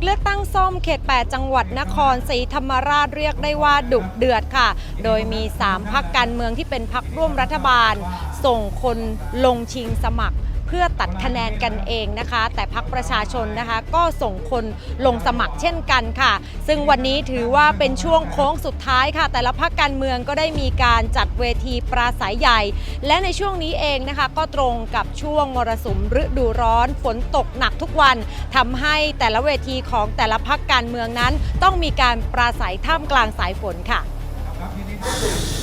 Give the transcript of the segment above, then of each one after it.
กเลือกตั้งซ่อมเขต 8 จังหวัดนครศรีธรรมราชเรียกได้ว่าดุเดือดค่ะ โดยมี 3พักการเมืองที่เป็นพักร่วมรัฐบาล ส่งคนลงชิงสมัคร พื่อตัดคะแนนกันเองนะคะ แต่พักประชาชนนะคะ ก็ส่งคนลงสมัครเช่นกันค่ะ ซึ่งวันนี้ถือว่าเป็นช่วงโค้งสุดท้ายค่ะ แต่ละพักการเมืองก็ได้มีการจัดเวทีปราศัยใหญ่ และในช่วงนี้เองนะคะ ก็ตรงกับช่วงมรสุมฤดูร้อนฝนตกหนักทุกวันทำให้แต่ละเวทีของแต่ละพักการเมืองนั้น ต้องมีการปราศัยท่ามกลางสายฝนค่ะ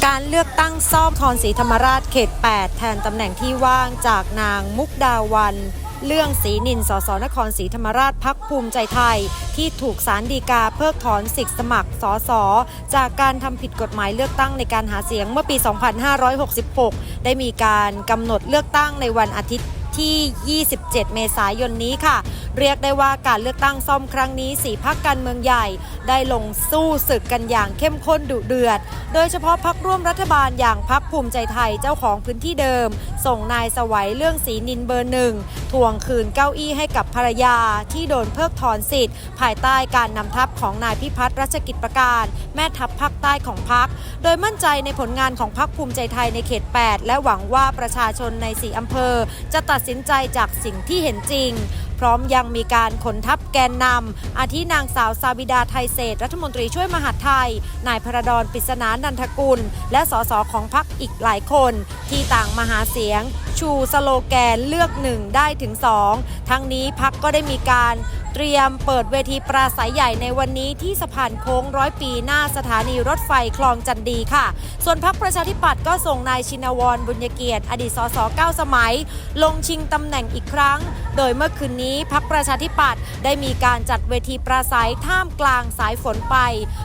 การเลือกตั้งซ่อมคอนศรีธรรมราชเขต 8 แทนตำแหน่งที่ว่างจากนางมุกดาวัน เรื่องศรีนินสสนครศรีธรรมราชพักภูมิใจไทย ที่ถูกสารดีกาเพิกถอนสิทธิสมัครสสจากการทำผิดกฎหมายเลือกตั้งในการหาเสียงเมื่อปี 2566 ได้มีการกำหนดเลือกตั้งในวันอาทิตย์ ที่ 27 เมษายนนี้ค่ะ เรียกได้ว่าการเลือกตั้งซ่อมครั้งนี้สี่พักการเมืองใหญ่ ได้ลงสู้ศึกกันอย่างเข้มข้นดุเดือด โดยเฉพาะพักร่วมรัฐบาลอย่างพักภูมิใจไทยเจ้าของพื้นที่เดิม ส่งนายสวัยเรื่องศรีนินเบอร์หนึ่งทวงคืนเก้าอี้ให้กับภรรยาที่โดนเพิกถอนสิทธิ์ ภายใต้การนำทัพของนายพิพัฒน์รัชกิจประการ แม่ทัพภาคใต้ของพัก โดยมั่นใจในผลงานของพักภูมิใจไทยในเขต 8 และหวังว่าประชาชนในสีอำเภอ จะตัดสินใจจากสิ่งที่เห็นจริง พร้อมยังมีการขนทัพแกนนำอาทินางสาวซาบิดาไทยเศรษฐรัฐมนตรีช่วยมหาดไทย นายพระดอนปิศนานันทกุล และสสของพักอีกหลายคน ที่ต่างมาหาเสียง ชูสโลแกนเลือกหนึ่งได้ถึงสองทั้งนี้พักก็ได้มีการ เตรียมเปิดเวทีปราศัยใหญ่ในวันนี้ที่สะพานโค้งร้อยปีหน้าสถานีรถไฟคลองจันดีค่ะ ส่วนพักประชาธิปัตย์ก็ส่งนายชินวรบุญเกียรติ อดีตสสเก้าสมัย ลงชิงตำแหน่งอีกครั้ง โดยเมื่อคืนนี้พักประชาธิปัตย์ได้มีการจัดเวทีปราศัยท่ามกลางสายฝนไป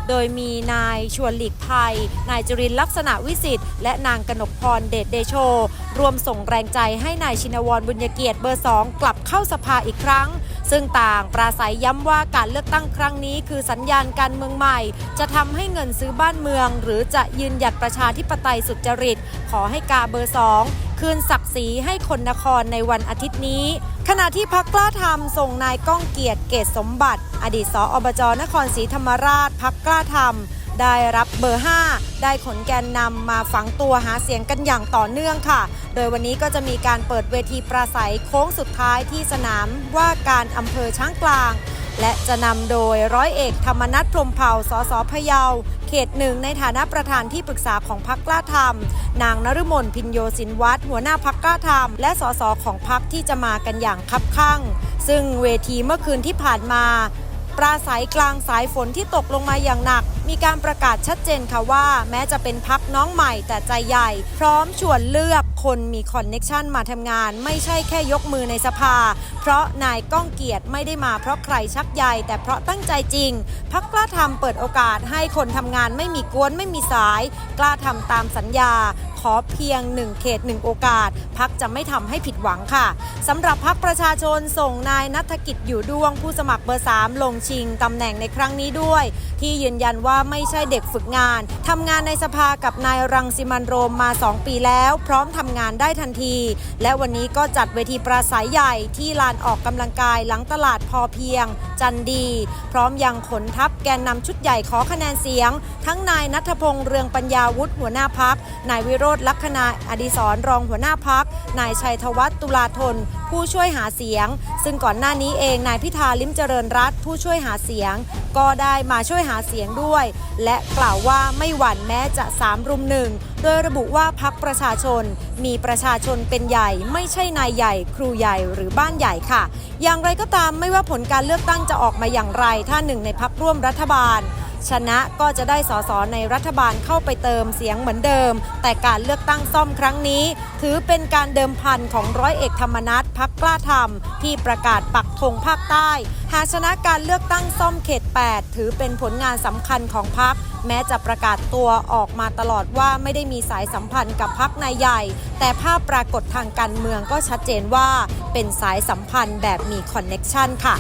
โดยมีนายชวนหลีกภัย นายจุรินลักษณะวิสิทธิ์และนางกนกพรเดชเดโชรวมส่งแรงใจให้นายชินวรบุญเกียรติเบอร์สองกลับเข้าสภาอีกครั้ง ซึ่งต่างปราศัยย้ำว่าการเลือกตั้งครั้งนี้ คือสัญญาณการเมืองใหม่ จะทำให้เงินซื้อบ้านเมือง หรือจะยืนหยัดประชาธิปไตยสุจริต ขอให้กาเบอร์สองคืนศักดิ์ศรีให้คนนครในวันอาทิตย์นี้ ขณะที่พักกล้าทำส่งนายก้องเกียรติเกตสมบัติ อดีตสออบจนครศรีธรรมราชพักกล้าทำ ได้รับเบอร์ 5 ได้ขนแกนนำมาฝังตัวหาเสียงกันอย่างต่อเนื่องค่ะ โดยวันนี้ก็จะมีการเปิดเวทีปราศัยโค้งสุดท้ายที่สนามว่าการอำเภอช้างกลาง และจะนำโดยร้อยเอกธรรมนัฐพรมเผ่า สสพะเยา เขตหนึ่งในฐานะประธานที่ปรึกษาของพักกล้าธรรม นางนฤมลพินโยสินวัตรหัวหน้าพักกล้าธรรม และสสของพักที่จะมากันอย่างคับข้างซึ่งเวทีเมื่อคืนที่ผ่านมา ปราศัยกลางสายฝนที่ตกลงมาอย่างหนัก มีการประกาศชัดเจนค่ะว่า แม้จะเป็นพักน้องใหม่แต่ใจใหญ่ พร้อมชวนเลือกคนมีคอนเน็ชันมาทำงาน ไม่ใช่แค่ยกมือในสภา เพราะนายก้องเกียรติไม่ได้มาเพราะใครชักใยแต่เพราะตั้งใจจริง พักกล้าทำเปิดโอกาสให้คนทำงานไม่มีกวนไม่มีสาย กล้าทำตามสัญญา ขอเพียง 1 เขต 1 โอกาส พักจะไม่ทำให้ผิดหวังค่ะสำหรับพักประชาชนส่งนายนัฐกิจอยู่ดวงผู้สมัครเบอร์ 3 ลงชิงตำแหน่งในครั้งนี้ด้วย ที่ยืนยันว่าไม่ใช่เด็กฝึกงานทำงานในสภากับนายรังสิมันโรมมา 2 ปีแล้ว พร้อมทำงานได้ทันที และวันนี้ก็จัดเวทีปราศัยใหญ่ที่ลานออกกำลังกายหลังตลาดพอเพียง จันดี พร้อมยังขนทัพแกนนำชุดใหญ่ขอคะแนนเสียง ทั้งนายนัทพงษ์เรืองปัญญาวุฒิหัวหน้าพักนายวิโรธลักษณะอดิศรรองหัวหน้าพัก นายชัยธวัฒน์ตุลาธน ผู้ช่วยหาเสียง ซึ่งก่อนหน้านี้เองนายพิธาลิมเจริญรัตผู้ช่วยหาเสียง ก็ได้มาช่วยหาเสียงด้วย และกล่าวว่าไม่หวั่นแม้จะสามรุมหนึ่งโดยระบุว่าพักประชาชน มีประชาชนเป็นใหญ่ ไม่ใช่นายใหญ่ ครูใหญ่หรือบ้านใหญ่ค่ะ อย่างไรก็ตามไม่ว่าผลการเลือกตั้งจะออกมาอย่างไร ถ้าหนึ่งในพักร่วมรัฐบาล ชนะก็จะได้สสในรัฐบาลเข้าไปเติมเสียงเหมือนเดิม แต่การเลือกตั้งซ่อมครั้งนี้ ถือเป็นการเดิมพันของร้อยเอกธรรมนัฐพักกล้าทำที่ประกาศปักธงภาคใต้ หากชนะการเลือกตั้งซ่อมเขต 8 ถือเป็นผลงานสำคัญของพักแม้จะประกาศตัวออกมาตลอดว่าไม่ได้มีสายสัมพันธ์กับพักนายใหญ่ แต่ภาพปรากฏทางการเมืองก็ชัดเจนว่าเป็นสายสัมพันธ์แบบมีคอนเน็กชันค่ะ